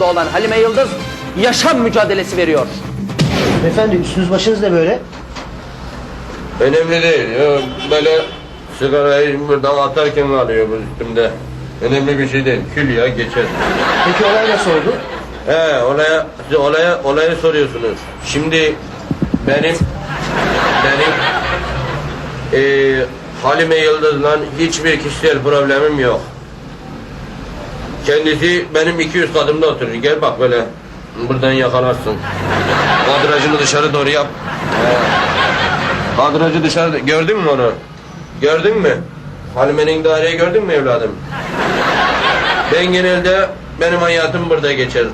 durumda olan Halime Yıldız yaşam mücadelesi veriyor. Beyefendi üstünüz başınız ne böyle? Önemli değil. Ya, böyle sigarayı buradan atarken alıyor bu üstümde. Önemli bir şey değil. Kül ya geçer. Peki olay nasıl oldu? He olaya, siz olaya, olayı soruyorsunuz. Şimdi benim benim eee Halime Yıldız'la hiçbir kişisel problemim yok. Kendisi benim 200 kadımda oturur. Gel bak böyle. Buradan yakalarsın. Kadrajını dışarı doğru yap. He. Kadrajı dışarı... Gördün mü onu? Gördün mü? Halime'nin daireyi gördün mü evladım? Ben genelde benim hayatım burada geçer.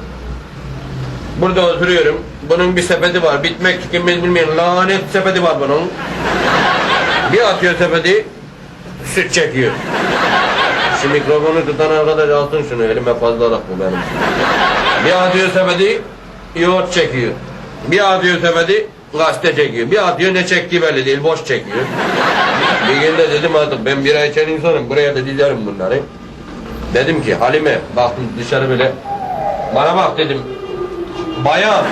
Burada oturuyorum. Bunun bir sepeti var. Bitmek tükenmez bilmeyen lanet sepeti var bunun. Bir atıyor sepeti, süt çekiyor. Şu mikrofonu tutan arkadaş alsın şunu. Elime fazlalık bu benim. Bir atıyor sepeti, yoğurt çekiyor. Bir atıyor sepeti, gazete çekiyor. Bir atıyor ne çektiği belli değil, boş çekiyor. Bir gün de dedim artık ben bira içen insanım. Buraya da dizerim bunları. Dedim ki Halime baktım dışarı böyle. Bana bak dedim. Bayan.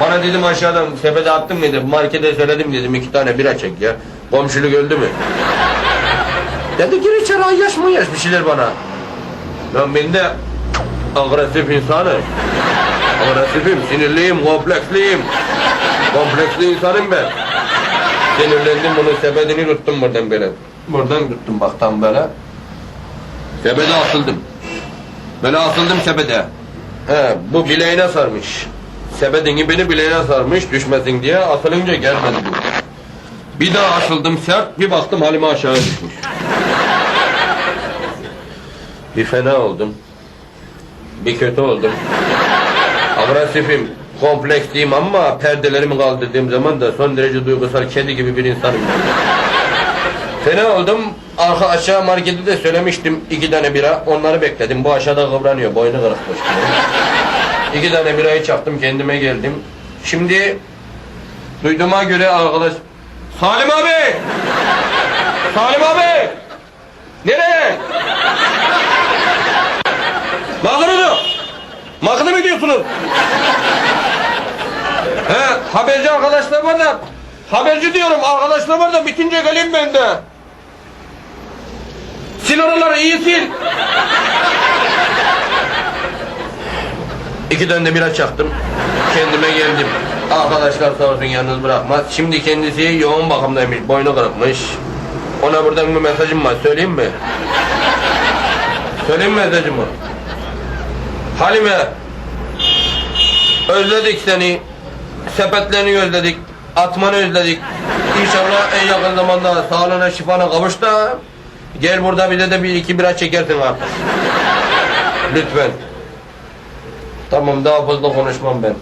Bana dedim aşağıdan sepete attın mıydı? Markete söyledim dedim iki tane bira çek ya. Komşuluk öldü mü? Dedi gir içeri ay yaş mı yaş bir şeyler bana. Ben ben de agresif insanım. Agresifim, sinirliyim, kompleksliyim. Kompleksli insanım ben. Sinirlendim bunun sepetini tuttum buradan böyle. Buradan tuttum bak tam böyle. Sepete asıldım. Böyle asıldım sepete. He, bu bileğine sarmış. Sepetin ipini bileğine sarmış düşmesin diye asılınca gelmedi bu. Bir daha asıldım sert bir baktım halime aşağı düşmüş. Bir fena oldum. Bir kötü oldum. Agresifim, kompleksliyim ama perdelerimi kaldırdığım zaman da son derece duygusal kedi gibi bir insanım. Fena oldum. Arka aşağı marketi de söylemiştim iki tane bira. Onları bekledim. Bu aşağıda kıvranıyor. Boynu kırıkmış. iki tane birayı çaktım. Kendime geldim. Şimdi duyduğuma göre arkadaş... Salim abi! Salim abi! Nereye? Diyorsunuz? He, haberci arkadaşlar var da haberci diyorum arkadaşlar var da bitince geleyim ben de. Sil oraları iyi sil. İki tane de bira çaktım. Kendime geldim. Arkadaşlar sağ olsun yalnız bırakmaz. Şimdi kendisi yoğun bakımdaymış. Boynu kırıkmış. Ona buradan bir mesajım var. Söyleyeyim mi? Söyleyeyim mi mesajımı? Halime. Özledik seni. Sepetlerini özledik. Atmanı özledik. İnşallah en yakın zamanda sağlığına şifana kavuş da gel burada bize de bir iki bira çekersin artık. Lütfen. Tamam daha fazla konuşmam ben.